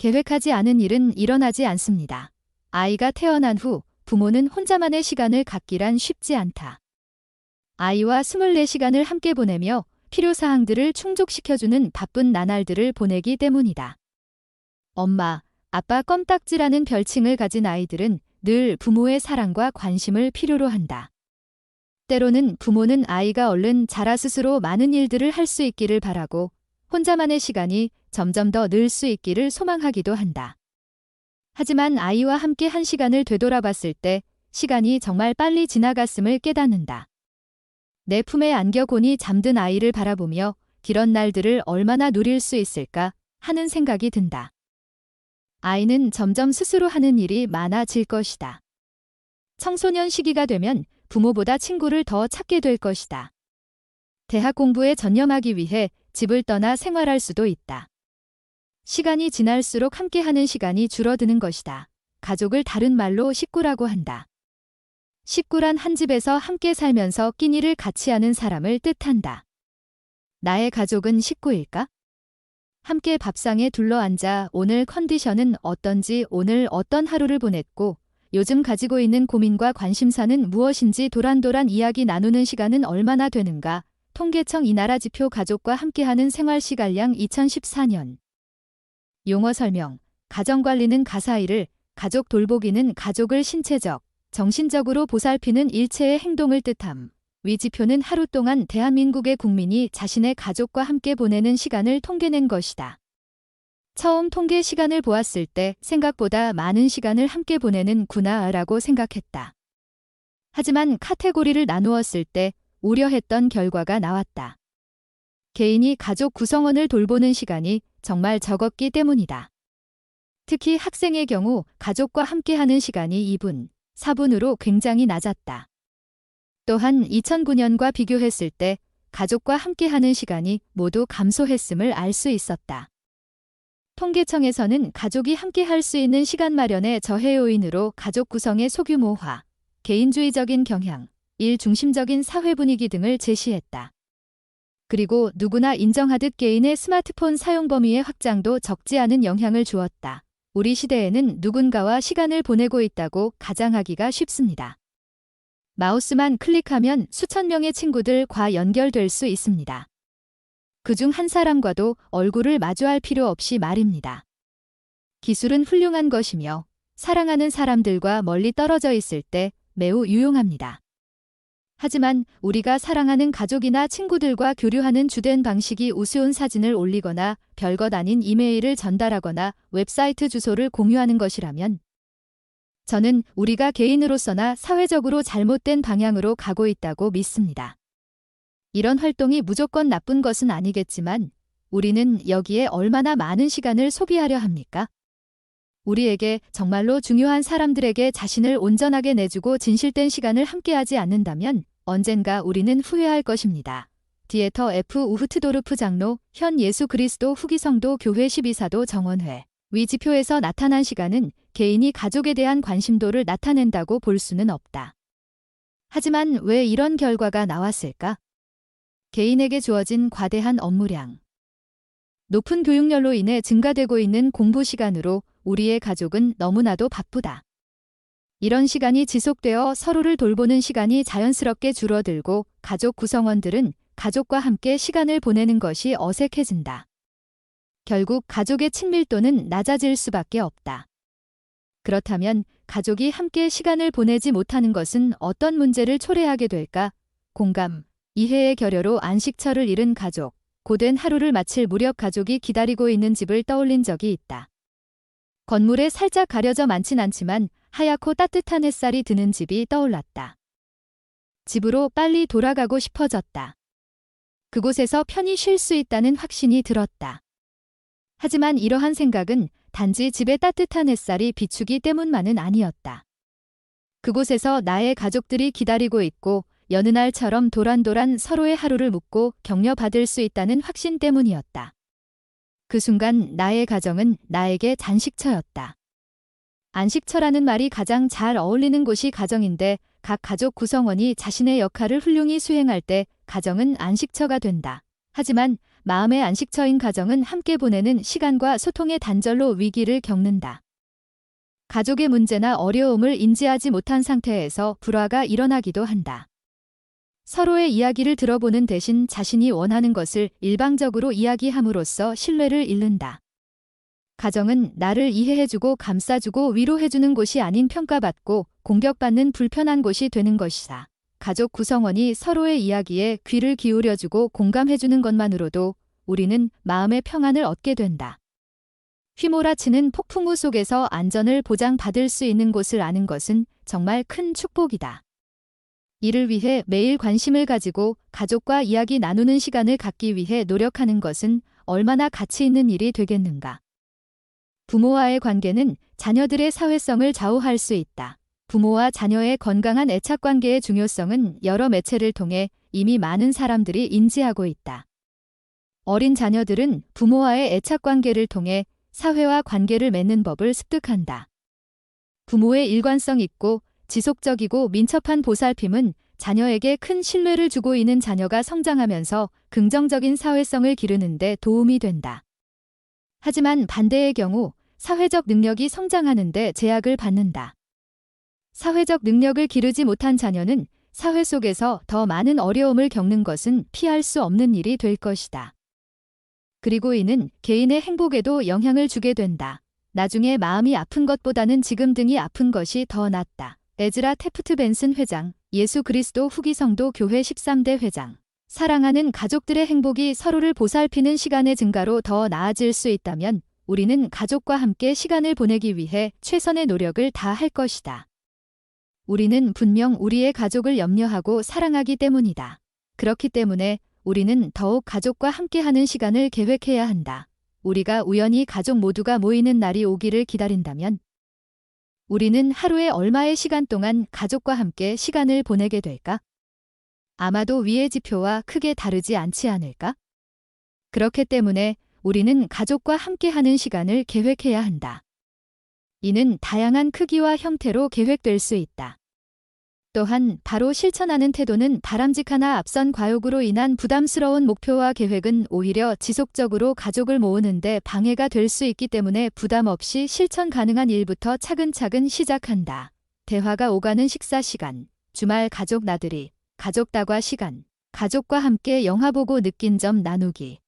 계획하지 않은 일은 일어나지 않습니다. 아이가 태어난 후 부모는 혼자만의 시간을 갖기란 쉽지 않다. 아이와 24시간을 함께 보내며 필요사항들을 충족시켜주는 바쁜 나날들을 보내기 때문이다. 엄마, 아빠 껌딱지라는 별칭을 가진 아이들은 늘 부모의 사랑과 관심을 필요로 한다. 때로는 부모는 아이가 얼른 자라 스스로 많은 일들을 할 수 있기를 바라고 혼자만의 시간이 점점 더 늘 수 있기를 소망하기도 한다. 하지만 아이와 함께 한 시간을 되돌아봤을 때 시간이 정말 빨리 지나갔음을 깨닫는다. 내 품에 안겨 곤히 잠든 아이를 바라보며 길은 날들을 얼마나 누릴 수 있을까 하는 생각이 든다. 아이는 점점 스스로 하는 일이 많아질 것이다. 청소년 시기가 되면 부모보다 친구를 더 찾게 될 것이다. 대학 공부에 전념하기 위해 집을 떠나 생활할 수도 있다. 시간이 지날수록 함께하는 시간이 줄어드는 것이다. 가족을 다른 말로 식구라고 한다. 식구란 한 집에서 함께 살면서 끼니를 같이 하는 사람을 뜻한다. 나의 가족은 식구일까? 함께 밥상에 둘러앉아 오늘 컨디션은 어떤지 오늘 어떤 하루를 보냈고 요즘 가지고 있는 고민과 관심사는 무엇인지 도란도란 이야기 나누는 시간은 얼마나 되는가 통계청 이나라 지표 가족과 함께하는 생활시간량 2014년 용어 설명 가정관리는 가사일을 가족 돌보기는 가족을 신체적, 정신적으로 보살피는 일체의 행동을 뜻함. 위 지표는 하루 동안 대한민국의 국민이 자신의 가족과 함께 보내는 시간을 통계낸 것이다. 처음 통계 시간을 보았을 때 생각보다 많은 시간을 함께 보내는 구나라고 생각했다. 하지만 카테고리를 나누었을 때 우려했던 결과가 나왔다. 개인이 가족 구성원을 돌보는 시간이 정말 적었기 때문이다. 특히 학생의 경우 가족과 함께하는 시간이 2분, 4분으로 굉장히 낮았다. 또한 2009년과 비교했을 때 가족과 함께하는 시간이 모두 감소했음을 알 수 있었다. 통계청에서는 가족이 함께할 수 있는 시간 마련의 저해 요인으로 가족 구성의 소규모화, 개인주의적인 경향, 일 중심적인 사회 분위기 등을 제시했다. 그리고 누구나 인정하듯 개인의 스마트폰 사용 범위의 확장도 적지 않은 영향을 주었다. 우리 시대에는 누군가와 시간을 보내고 있다고 가장하기가 쉽습니다. 마우스만 클릭하면 수천 명의 친구들과 연결될 수 있습니다. 그중 한 사람과도 얼굴을 마주할 필요 없이 말입니다. 기술은 훌륭한 것이며 사랑하는 사람들과 멀리 떨어져 있을 때 매우 유용합니다. 하지만 우리가 사랑하는 가족이나 친구들과 교류하는 주된 방식이 우스운 사진을 올리거나 별것 아닌 이메일을 전달하거나 웹사이트 주소를 공유하는 것이라면 저는 우리가 개인으로서나 사회적으로 잘못된 방향으로 가고 있다고 믿습니다. 이런 활동이 무조건 나쁜 것은 아니겠지만 우리는 여기에 얼마나 많은 시간을 소비하려 합니까? 우리에게 정말로 중요한 사람들에게 자신을 온전하게 내주고 진실된 시간을 함께하지 않는다면 언젠가 우리는 후회할 것입니다. 디에터 F 우흐트도르프 장로, 현 예수 그리스도 후기성도 교회 12사도 정원회. 위 지표에서 나타난 시간은 개인이 가족에 대한 관심도를 나타낸다고 볼 수는 없다. 하지만 왜 이런 결과가 나왔을까? 개인에게 주어진 과대한 업무량. 높은 교육열로 인해 증가되고 있는 공부 시간으로 우리의 가족은 너무나도 바쁘다. 이런 시간이 지속되어 서로를 돌보는 시간이 자연스럽게 줄어들고 가족 구성원들은 가족과 함께 시간을 보내는 것이 어색해진다. 결국 가족의 친밀도는 낮아질 수밖에 없다. 그렇다면 가족이 함께 시간을 보내지 못하는 것은 어떤 문제를 초래하게 될까? 공감, 이해의 결여로 안식처를 잃은 가족, 고된 하루를 마칠 무렵 가족이 기다리고 있는 집을 떠올린 적이 있다. 건물에 살짝 가려져 많진 않지만 하얗고 따뜻한 햇살이 드는 집이 떠올랐다. 집으로 빨리 돌아가고 싶어졌다. 그곳에서 편히 쉴 수 있다는 확신이 들었다. 하지만 이러한 생각은 단지 집의 따뜻한 햇살이 비추기 때문만은 아니었다. 그곳에서 나의 가족들이 기다리고 있고 여느 날처럼 도란도란 서로의 하루를 묻고 격려받을 수 있다는 확신 때문이었다. 그 순간 나의 가정은 나에게 잔식처였다. 안식처라는 말이 가장 잘 어울리는 곳이 가정인데 각 가족 구성원이 자신의 역할을 훌륭히 수행할 때 가정은 안식처가 된다. 하지만 마음의 안식처인 가정은 함께 보내는 시간과 소통의 단절로 위기를 겪는다. 가족의 문제나 어려움을 인지하지 못한 상태에서 불화가 일어나기도 한다. 서로의 이야기를 들어보는 대신 자신이 원하는 것을 일방적으로 이야기함으로써 신뢰를 잃는다. 가정은 나를 이해해주고 감싸주고 위로해주는 곳이 아닌 평가받고 공격받는 불편한 곳이 되는 것이다. 가족 구성원이 서로의 이야기에 귀를 기울여주고 공감해주는 것만으로도 우리는 마음의 평안을 얻게 된다. 휘몰아치는 폭풍우 속에서 안전을 보장받을 수 있는 곳을 아는 것은 정말 큰 축복이다. 이를 위해 매일 관심을 가지고 가족과 이야기 나누는 시간을 갖기 위해 노력하는 것은 얼마나 가치 있는 일이 되겠는가. 부모와의 관계는 자녀들의 사회성을 좌우할 수 있다. 부모와 자녀의 건강한 애착 관계의 중요성은 여러 매체를 통해 이미 많은 사람들이 인지하고 있다. 어린 자녀들은 부모와의 애착 관계를 통해 사회와 관계를 맺는 법을 습득한다. 부모의 일관성 있고 지속적이고 민첩한 보살핌은 자녀에게 큰 신뢰를 주고 있는 자녀가 성장하면서 긍정적인 사회성을 기르는 데 도움이 된다. 하지만 반대의 경우 사회적 능력이 성장하는데 제약을 받는다. 사회적 능력을 기르지 못한 자녀는 사회 속에서 더 많은 어려움을 겪는 것은 피할 수 없는 일이 될 것이다. 그리고 이는 개인의 행복에도 영향을 주게 된다. 나중에 마음이 아픈 것보다는 지금 등이 아픈 것이 더 낫다. 에즈라 테프트 벤슨 회장, 예수 그리스도 후기 성도 교회 13대 회장. 사랑하는 가족들의 행복이 서로를 보살피는 시간의 증가로 더 나아질 수 있다면 우리는 가족과 함께 시간을 보내기 위해 최선의 노력을 다할 것이다. 우리는 분명 우리의 가족을 염려하고 사랑하기 때문이다. 그렇기 때문에 우리는 더욱 가족과 함께하는 시간을 계획해야 한다. 우리가 우연히 가족 모두가 모이는 날이 오기를 기다린다면 우리는 하루에 얼마의 시간 동안 가족과 함께 시간을 보내게 될까? 아마도 위의 지표와 크게 다르지 않지 않을까? 그렇기 때문에 우리는 가족과 함께하는 시간을 계획해야 한다. 이는 다양한 크기와 형태로 계획될 수 있다. 또한 바로 실천하는 태도는 바람직하나 앞선 과욕으로 인한 부담스러운 목표와 계획은 오히려 지속적으로 가족을 모으는데 방해가 될 수 있기 때문에 부담 없이 실천 가능한 일부터 차근차근 시작한다. 대화가 오가는 식사 시간, 주말 가족 나들이, 가족 다과 시간, 가족과 함께 영화 보고 느낀 점 나누기.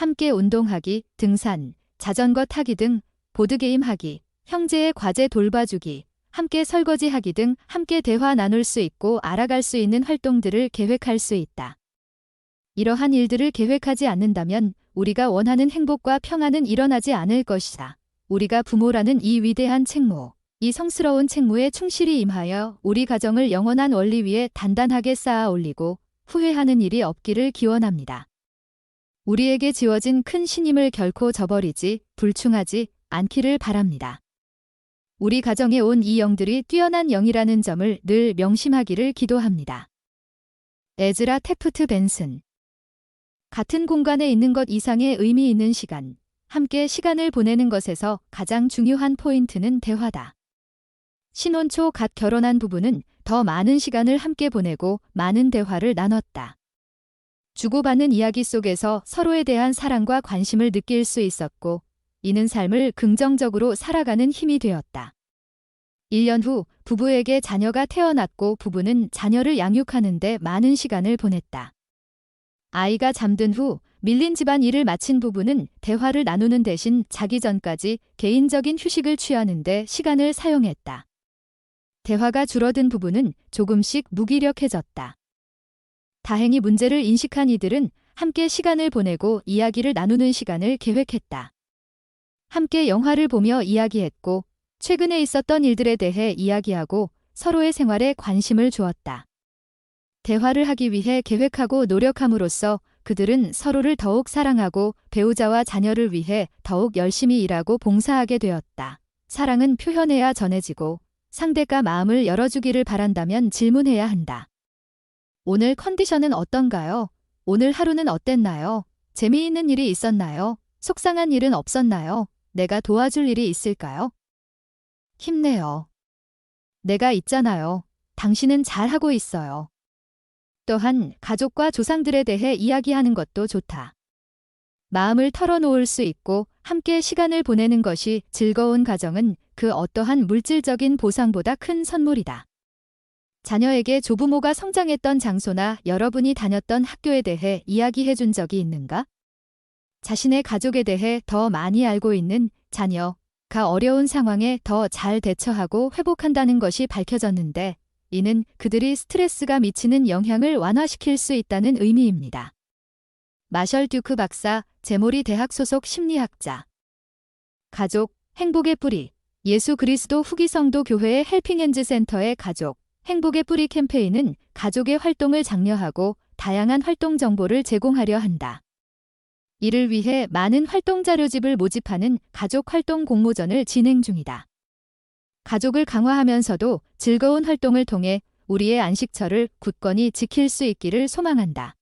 함께 운동하기, 등산, 자전거 타기 등 보드게임 하기, 형제의 과제 돌봐주기, 함께 설거지하기 등 함께 대화 나눌 수 있고 알아갈 수 있는 활동들을 계획할 수 있다. 이러한 일들을 계획하지 않는다면 우리가 원하는 행복과 평안은 일어나지 않을 것이다. 우리가 부모라는 이 위대한 책무, 이 성스러운 책무에 충실히 임하여 우리 가정을 영원한 원리 위에 단단하게 쌓아 올리고 후회하는 일이 없기를 기원합니다. 우리에게 지워진 큰 신임을 결코 저버리지 불충하지 않기를 바랍니다. 우리 가정에 온 이 영들이 뛰어난 영이라는 점을 늘 명심하기를 기도합니다. 에즈라 테프트 벤슨 같은 공간에 있는 것 이상의 의미 있는 시간, 함께 시간을 보내는 것에서 가장 중요한 포인트는 대화다. 신혼 초 갓 결혼한 부부는 더 많은 시간을 함께 보내고 많은 대화를 나눴다. 주고받는 이야기 속에서 서로에 대한 사랑과 관심을 느낄 수 있었고, 이는 삶을 긍정적으로 살아가는 힘이 되었다. 1년 후 부부에게 자녀가 태어났고 부부는 자녀를 양육하는데 많은 시간을 보냈다. 아이가 잠든 후 밀린 집안 일을 마친 부부는 대화를 나누는 대신 자기 전까지 개인적인 휴식을 취하는데 시간을 사용했다. 대화가 줄어든 부부는 조금씩 무기력해졌다. 다행히 문제를 인식한 이들은 함께 시간을 보내고 이야기를 나누는 시간을 계획했다. 함께 영화를 보며 이야기했고 최근에 있었던 일들에 대해 이야기하고 서로의 생활에 관심을 주었다. 대화를 하기 위해 계획하고 노력함으로써 그들은 서로를 더욱 사랑하고 배우자와 자녀를 위해 더욱 열심히 일하고 봉사하게 되었다. 사랑은 표현해야 전해지고 상대가 마음을 열어주기를 바란다면 질문해야 한다. 오늘 컨디션은 어떤가요? 오늘 하루는 어땠나요? 재미있는 일이 있었나요? 속상한 일은 없었나요? 내가 도와줄 일이 있을까요? 힘내요. 내가 있잖아요. 당신은 잘하고 있어요. 또한 가족과 조상들에 대해 이야기하는 것도 좋다. 마음을 털어놓을 수 있고 함께 시간을 보내는 것이 즐거운 가정은 그 어떠한 물질적인 보상보다 큰 선물이다. 자녀에게 조부모가 성장했던 장소나 여러분이 다녔던 학교에 대해 이야기해 준 적이 있는가? 자신의 가족에 대해 더 많이 알고 있는 자녀가 어려운 상황에 더 잘 대처하고 회복한다는 것이 밝혀졌는데 이는 그들이 스트레스가 미치는 영향을 완화시킬 수 있다는 의미입니다. 마셜 듀크 박사, 제모리 대학 소속 심리학자. 가족, 행복의 뿌리. 예수 그리스도 후기 성도 교회의 헬핑엔즈 센터의 가족, 행복의 뿌리 캠페인은 가족의 활동을 장려하고 다양한 활동 정보를 제공하려 한다. 이를 위해 많은 활동 자료집을 모집하는 가족 활동 공모전을 진행 중이다. 가족을 강화하면서도 즐거운 활동을 통해 우리의 안식처를 굳건히 지킬 수 있기를 소망한다.